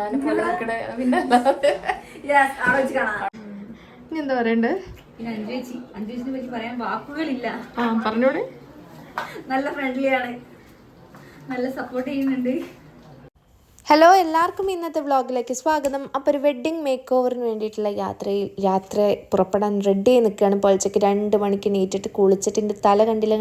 അവിടെ ഇനി എന്താ പറയണ്ടേ? പിന്നെ പറ്റി പറയാൻ വാക്കുകളില്ല. ആ പറഞ്ഞോടെ. നല്ല ഫ്രണ്ട്ലിയാണ് നല്ല സപ്പോർട്ട് ചെയ്യുന്നുണ്ട്. ഹലോ എല്ലാവർക്കും ഇന്നത്തെ വ്ളോഗിലേക്ക് സ്വാഗതം. അപ്പോൾ ഒരു വെഡ്ഡിങ് മേക്ക് ഓവറിന് വേണ്ടിയിട്ടുള്ള യാത്രയിൽ യാത്ര പുറപ്പെടാൻ റെഡി നിൽക്കുകയാണ്. പൊളിച്ചയ്ക്ക് രണ്ട് മണിക്ക് നീറ്റിട്ട് കുളിച്ചിട്ട് എന്റെ തല കണ്ടില്ല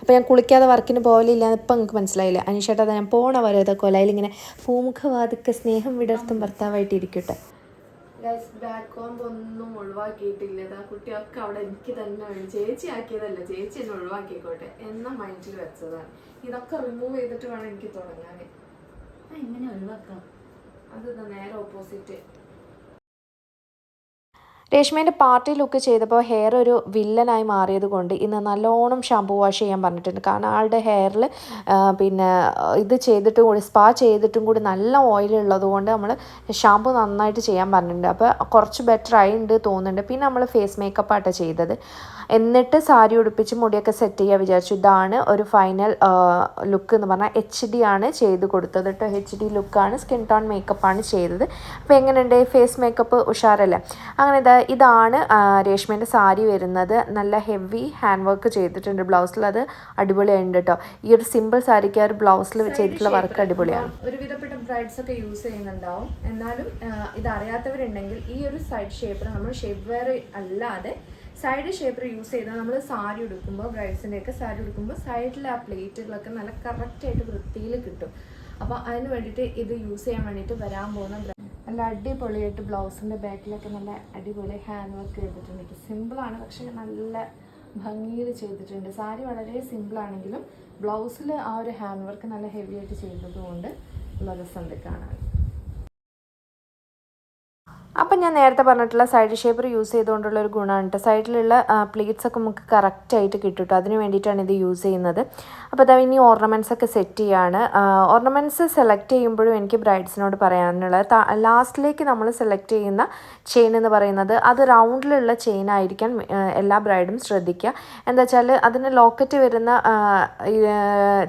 അപ്പോൾ ഞാൻ കുളിക്കാതെ വർക്കിന് പോകലില്ല ഇപ്പം നിങ്ങൾക്ക് മനസ്സിലായില്ല? അനിഷേട്ടാ ഞാൻ പോണ വരെ ഇതൊക്കെ കൊലയിൽ ഇങ്ങനെ പൂമുഖവാതൊക്കെ സ്നേഹം വിടർത്തും ഭർത്താവായിട്ട് ഇരിക്കട്ടെ ബാക്ക് കോമ്പ് ഒന്നും ഒഴിവാക്കിയിട്ടില്ല. ഇതാ കുട്ടിയൊക്കെ അവിടെ എനിക്ക് തന്നെ വേണം ചേച്ചി ആക്കിയതല്ല. ചേച്ചി എന്നെ ഒഴിവാക്കിക്കോട്ടെ എന്ന മൈൻഡിൽ വെച്ചതാണ്. ഇതൊക്കെ റിമൂവ് ചെയ്തിട്ട് വേണം എനിക്ക് തുടങ്ങാൻ എങ്ങനെ ഒഴിവാക്കാം. അത് നേരെ ഓപ്പോസിറ്റ് രേഷ്മേന്റെ പാർട്ടി ലുക്ക് ചെയ്തപ്പോൾ ഹെയർ ഒരു വില്ലനായി മാറിയത് കൊണ്ട് ഇന്ന് നല്ലോണം ഷാമ്പു വാഷ് ചെയ്യാൻ പറഞ്ഞിട്ടുണ്ട്. കാരണം ആളുടെ ഹെയറിൽ പിന്നെ ഇത് ചെയ്തിട്ടും കൂടി സ്പാ ചെയ്തിട്ടും കൂടി നല്ല ഓയിൽ ഉള്ളത് കൊണ്ട് നമ്മൾ ഷാമ്പു നന്നായിട്ട് ചെയ്യാൻ പറഞ്ഞിട്ടുണ്ട്. അപ്പോൾ കുറച്ച് ബെറ്റർ ആയിട്ടുണ്ട് തോന്നുന്നുണ്ട്. പിന്നെ നമ്മൾ ഫേസ് മേക്കപ്പ് ആട്ടോ ചെയ്തത്. എന്നിട്ട് സാരി ഉടുപ്പിച്ച് മുടിയൊക്കെ സെറ്റ് ചെയ്യുക വിചാരിച്ചു. ഇതാണ് ഒരു ഫൈനൽ ലുക്ക് എന്ന് പറഞ്ഞാൽ എച്ച് ഡി ആണ് ചെയ്ത് കൊടുത്തത് കേട്ടോ എച്ച് ഡി ലുക്കാണ് സ്കിൻ ടോൺ മേക്കപ്പ് ആണ് ചെയ്തത്. അപ്പോൾ എങ്ങനെയുണ്ട്? ഫേസ് മേക്കപ്പ് ഉഷാറല്ലേ? അങ്ങനെ ഇതാ ഇതാണ് രേഷ്മേന്റെ സാരി വരുന്നത്. നല്ല ഹെവി ഹാൻഡ് വർക്ക് ചെയ്തിട്ടുണ്ട്. ബ്ലൗസിൽ അത് അടിപൊളിയുണ്ട് കേട്ടോ ഈ ഒരു സിമ്പിൾ സാരിക്ക് ആ ഒരു ബ്ലൗസിൽ ചെയ്തിട്ടുള്ള വർക്ക് അടിപൊളിയാണ്. ഒരുവിധപ്പെട്ട ബ്രൈഡ്സ് ഒക്കെ യൂസ് ചെയ്യുന്നുണ്ടാവും. എന്നാലും ഇത് അറിയാത്തവരുണ്ടെങ്കിൽ ഈ ഒരു സൈഡ് ഷേപ്പ് നമ്മൾ ഷേപ്പ് വെയർ അല്ലാതെ സൈഡ് ഷേപ്പർ യൂസ് ചെയ്താൽ നമ്മൾ സാരി ഉടുക്കുമ്പോൾ ബ്രൈഡ്സിന്റെ ഒക്കെ സാരി ഉടുക്കുമ്പോൾ സൈഡിലെ ആ പ്ലേറ്റുകളൊക്കെ നല്ല കറക്റ്റായിട്ട് വൃത്തിയിൽ കിട്ടും. അപ്പോൾ അതിന് വേണ്ടിയിട്ട് ഇത് യൂസ് ചെയ്യാൻ വേണ്ടിയിട്ട് വരാൻ പോകുന്ന നല്ല അടിപൊളിയായിട്ട് ബ്ലൗസിന്റെ ബാക്കിലൊക്കെ നല്ല അടിപൊളി ഹാൻഡ് വർക്ക് ചെയ്തിട്ടുണ്ട്. സിമ്പിളാണ് പക്ഷേ നല്ല ഭംഗിയിൽ ചെയ്തിട്ടുണ്ട്. സാരി വളരെ സിമ്പിളാണെങ്കിലും ബ്ലൗസിൽ ആ ഒരു ഹാൻഡ് വർക്ക് നല്ല ഹെവി ആയിട്ട് ചെയ്തതുകൊണ്ട് നല്ല രസമുണ്ട് കാണാൻ. അപ്പം ഞാൻ നേരത്തെ പറഞ്ഞിട്ടുള്ള സൈഡ് ഷേപ്പർ യൂസ് ചെയ്തുകൊണ്ടുള്ള ഒരു ഗുണമാണ് കേട്ടോ സൈഡിലുള്ള പ്ലേറ്റ്സ് ഒക്കെ നമുക്ക് കറക്റ്റായിട്ട് കിട്ടും അതിന് വേണ്ടിയിട്ടാണ് ഇത് യൂസ് ചെയ്യുന്നത്. അപ്പോൾ അതാ ഇനി ഓർണമെന്റ്സ് ഒക്കെ സെറ്റ് ചെയ്യാണ്. ഓർണമെന്റ്സ് സെലക്ട് ചെയ്യുമ്പോഴും എനിക്ക് ബ്രൈഡ്സിനോട് പറയാനുള്ളത് ലാസ്റ്റിലേക്ക് നമ്മൾ സെലക്ട് ചെയ്യുന്ന ചെയിൻ എന്ന് പറയുന്നത് അത് റൗണ്ടിലുള്ള ചെയിൻ ആയിരിക്കാൻ എല്ലാ ബ്രൈഡും ശ്രദ്ധിക്കുക. എന്താ വെച്ചാൽ അതിന് ലോക്കറ്റ് വരുന്ന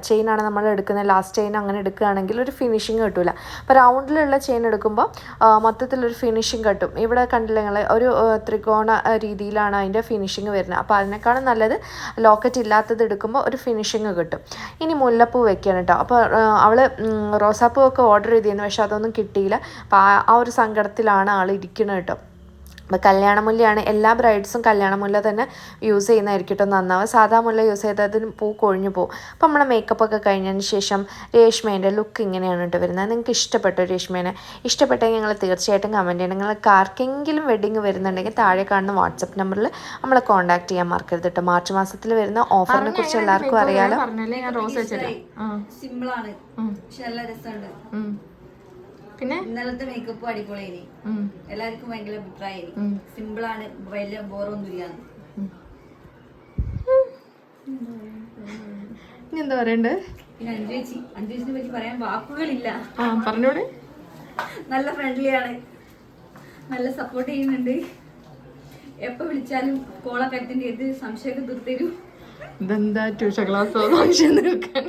ചെയിനാണ് നമ്മൾ എടുക്കുന്നത്. ലാസ്റ്റ് ചെയിൻ അങ്ങനെ എടുക്കുകയാണെങ്കിൽ ഒരു ഫിനിഷിങ് കിട്ടില്ല അപ്പോൾ റൗണ്ടിലുള്ള ചെയിൻ എടുക്കുമ്പോൾ മൊത്തത്തിലൊരു ഫിനിഷിങ് കിട്ടും. ഇവിടെ കണ്ടില്ല നിങ്ങൾ ഒരു ത്രികോണ രീതിയിലാണ് അതിന്റെ ഫിനിഷിങ് വരുന്നത്. അപ്പോൾ അതിനേക്കാളും നല്ലത് ലോക്കറ്റ് ഇല്ലാത്തത് എടുക്കുമ്പോൾ ഒരു ഫിനിഷിങ് കിട്ടും. ഇനി മുല്ലപ്പൂ വെക്കണം കേട്ടോ അപ്പോൾ അവൾ റോസാപ്പൂ ഒക്കെ ഓർഡർ ചെയ്തിരുന്നു. പക്ഷെ അതൊന്നും കിട്ടിയില്ല. അപ്പോൾ ആ ഒരു സങ്കടത്തിലാണ് ആൾ ഇരിക്കുന്നത് കേട്ടോ അപ്പോൾ കല്യാണമുല്ലയാണ് എല്ലാ ബ്രൈഡ്സും കല്യാണ മുല്ല തന്നെ യൂസ് ചെയ്യുന്നതായിരിക്കും കേട്ടോ നന്നാവുക സാധാ മുല്ല യൂസ് ചെയ്തതിന് പൂ കൊഴിഞ്ഞു പോകും അപ്പോൾ നമ്മളെ മേക്കപ്പ് ഒക്കെ കഴിഞ്ഞതിന് ശേഷം രേഷ്മേന്റെ ലുക്ക് ഇങ്ങനെയാണ് കേട്ടോ വരുന്നത്. നിങ്ങൾക്ക് ഇഷ്ടപ്പെട്ടോ രേഷ്മേനെ? ഇഷ്ടപ്പെട്ടെങ്കിൽ നിങ്ങൾ തീർച്ചയായിട്ടും കമന്റ് ചെയ്യണം. നിങ്ങൾക്ക് ആർക്കെങ്കിലും വെഡിങ് വരുന്നുണ്ടെങ്കിൽ താഴെ കാണുന്ന വാട്സപ്പ് നമ്പറിൽ നമ്മളെ കോൺടാക്ട് ചെയ്യാൻ മറക്കരുത് കേട്ടോ. മാർച്ച് മാസത്തിൽ വരുന്ന ഓഫറിനെ കുറിച്ച് എല്ലാവർക്കും അറിയാലോ. പറഞ്ഞല്ലേ? ഞാൻ റോസ് വെച്ചില്ല സിമ്പിൾ ആണ്. പക്ഷെ നല്ല രസമുണ്ട്. പിന്നെ? ഇന്നലത്തെ മേക്കപ്പ് അടിപൊളിയായി. എല്ലാവർക്കും ഭയങ്കര അഭിപ്രായമായി. സിമ്പിൾ ആണ് വലിയ ബോറൊന്നുമില്ല ഇനി എന്താ പറയണ്ടേ? പിന്നെ അഞ്ജുചി അഞ്ജുചിനെ പറ്റി പറയാൻ വാക്കുകളില്ല. ആ പറഞ്ഞോടെ. നല്ല ഫ്രണ്ട്ലിയാണ് നല്ല സപ്പോർട്ട് ചെയ്യുന്നുണ്ട്. എപ്പോ വിളിച്ചാലും കോളൊക്കെ അറ്റൻഡ് ചെയ്ത് സംശയമൊക്കെ തീർത്തരും. ഇതെന്താ ട്യൂഷൻ ക്ലാസ് ഫംഗ്ഷൻ നിൽക്കാൻ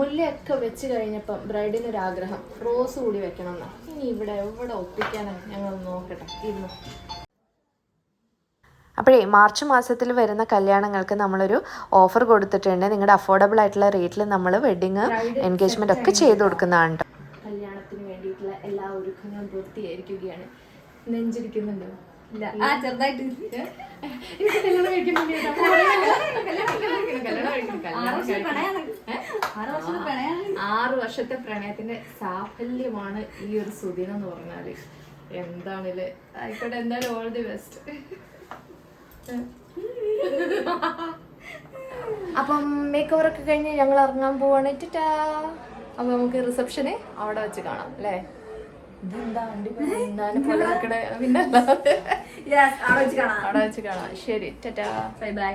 മുല്ലയൊക്കെ വെച്ച് കഴിഞ്ഞപ്പം ബ്രൈഡിന് ഒരു ആഗ്രഹം റോസ് കൂടി വെക്കണം എന്നാ ഇനി ഇവിടെ എവിടെ ഒപ്പിക്കാനാണ് ഞങ്ങൾ നോക്കട്ടെ. ഇരുന്നു. അപ്പോഴേ മാർച്ച് മാസത്തിൽ വരുന്ന കല്യാണങ്ങൾക്ക് നമ്മളൊരു ഓഫർ കൊടുത്തിട്ടുണ്ട്. നിങ്ങളുടെ അഫോർഡബിൾ ആയിട്ടുള്ള റേറ്റിൽ നമ്മൾ വെഡിങ് എൻഗേജ്മെന്റ് ഒക്കെ ചെയ്ത് കൊടുക്കുന്നതാണ് കല്യാണത്തിന് വേണ്ടിയിട്ടുള്ള എല്ലാ ഒരുക്കങ്ങളും പൂർത്തിയായിരിക്കുകയാണ്. നെഞ്ചിരിക്കുന്നുണ്ടോ ഇല്ല. ആ ചെറുതായിട്ട് ആറ് വർഷത്തെ പ്രണയത്തിന്റെ സാഫല്യമാണ് ഈ ഒരു സുദിനം എന്ന് പറഞ്ഞാൽ. എന്താണില്ലേ ആയിക്കോട്ടെ എന്തായാലും ഓൾ ദി ബെസ്റ്റ് അപ്പം മേക്ക് ഓവർ ഒക്കെ കഴിഞ്ഞ് ഞങ്ങൾ ഇറങ്ങാൻ പോവാണ്. ടാ അപ്പൊ നമുക്ക് റിസപ്ഷന് അവിടെ വെച്ച് കാണാം അല്ലേ? അവിടെ വെച്ച് കാണാം. അവിടെ വെച്ച് കാണാം. ശരി ടാ ബൈ ബൈ